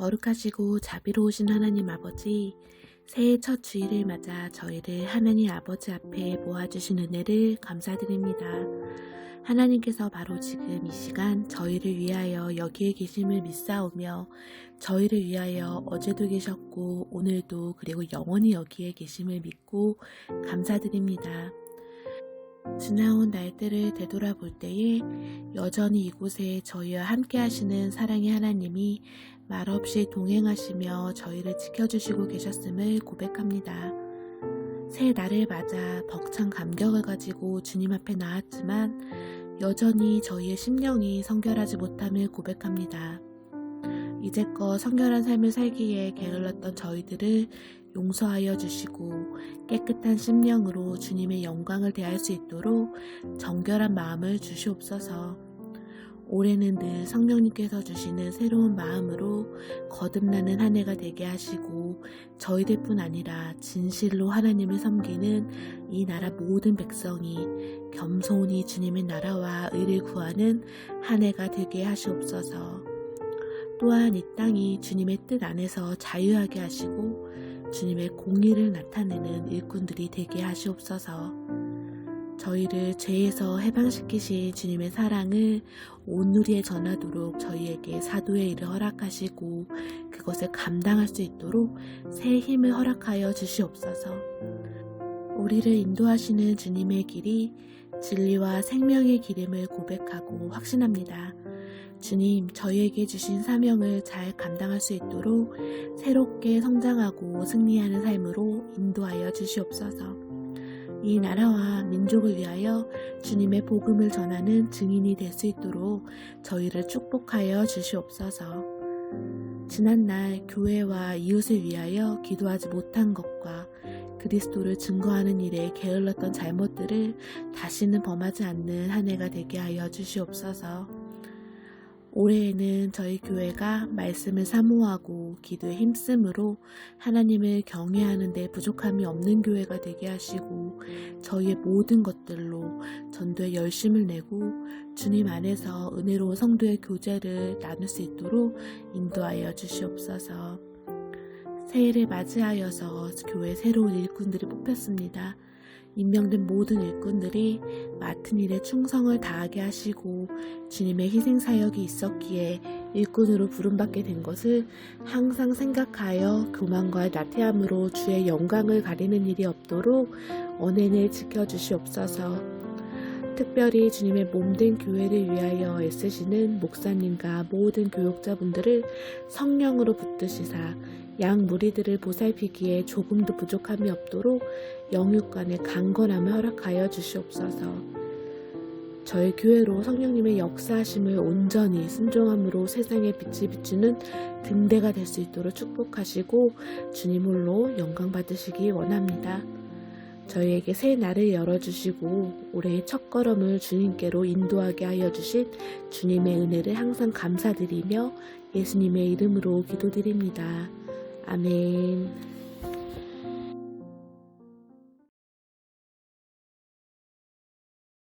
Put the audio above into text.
거룩하시고 자비로우신 하나님 아버지, 새해 첫 주일을 맞아 저희를 하나님 아버지 앞에 모아주신 은혜를 감사드립니다. 하나님께서 바로 지금 이 시간 저희를 위하여 여기에 계심을 믿사오며 저희를 위하여 어제도 계셨고 오늘도 그리고 영원히 여기에 계심을 믿고 감사드립니다. 지나온 날들을 되돌아볼 때에 여전히 이곳에 저희와 함께 하시는 사랑의 하나님이 말없이 동행하시며 저희를 지켜주시고 계셨음을 고백합니다. 새 날을 맞아 벅찬 감격을 가지고 주님 앞에 나왔지만 여전히 저희의 심령이 성결하지 못함을 고백합니다. 이제껏 성결한 삶을 살기에 게을렀던 저희들을 용서하여 주시고 깨끗한 심령으로 주님의 영광을 대할 수 있도록 정결한 마음을 주시옵소서. 올해는 늘 성령님께서 주시는 새로운 마음으로 거듭나는 한 해가 되게 하시고 저희들뿐 아니라 진실로 하나님을 섬기는 이 나라 모든 백성이 겸손히 주님의 나라와 의를 구하는 한 해가 되게 하시옵소서. 또한 이 땅이 주님의 뜻 안에서 자유하게 하시고 주님의 공의를 나타내는 일꾼들이 되게 하시옵소서. 저희를 죄에서 해방시키신 주님의 사랑을 온누리에 전하도록 저희에게 사도의 일을 허락하시고 그것을 감당할 수 있도록 새 힘을 허락하여 주시옵소서. 우리를 인도하시는 주님의 길이 진리와 생명의 기름을 고백하고 확신합니다. 주님, 저희에게 주신 사명을 잘 감당할 수 있도록 새롭게 성장하고 승리하는 삶으로 인도하여 주시옵소서. 이 나라와 민족을 위하여 주님의 복음을 전하는 증인이 될 수 있도록 저희를 축복하여 주시옵소서. 지난날 교회와 이웃을 위하여 기도하지 못한 것과 그리스도를 증거하는 일에 게을렀던 잘못들을 다시는 범하지 않는 한 해가 되게 하여 주시옵소서. 올해에는 저희 교회가 말씀을 사모하고 기도에 힘쓰므로 하나님을 경외하는 데 부족함이 없는 교회가 되게 하시고 저희의 모든 것들로 전도에 열심을 내고 주님 안에서 은혜로운 성도의 교제를 나눌 수 있도록 인도하여 주시옵소서. 새해를 맞이하여서 교회 새로운 일꾼들이 뽑혔습니다. 임명된 모든 일꾼들이 맡은 일에 충성을 다하게 하시고 주님의 희생 사역이 있었기에 일꾼으로 부름받게 된 것을 항상 생각하여 교만과 나태함으로 주의 영광을 가리는 일이 없도록 언행을 지켜 주시옵소서. 특별히 주님의 몸된 교회를 위하여 애쓰시는 목사님과 모든 교육자분들을 성령으로 붙드시사 양 무리들을 보살피기에 조금도 부족함이 없도록 영육간의 강건함을 허락하여 주시옵소서. 저희 교회로 성령님의 역사하심을 온전히 순종함으로 세상에 빛을 비추는 등대가 될 수 있도록 축복하시고 주님 홀로 영광 받으시기 원합니다. 저희에게 새 날을 열어주시고 올해의 첫 걸음을 주님께로 인도하게 하여 주신 주님의 은혜를 항상 감사드리며 예수님의 이름으로 기도드립니다. 아멘.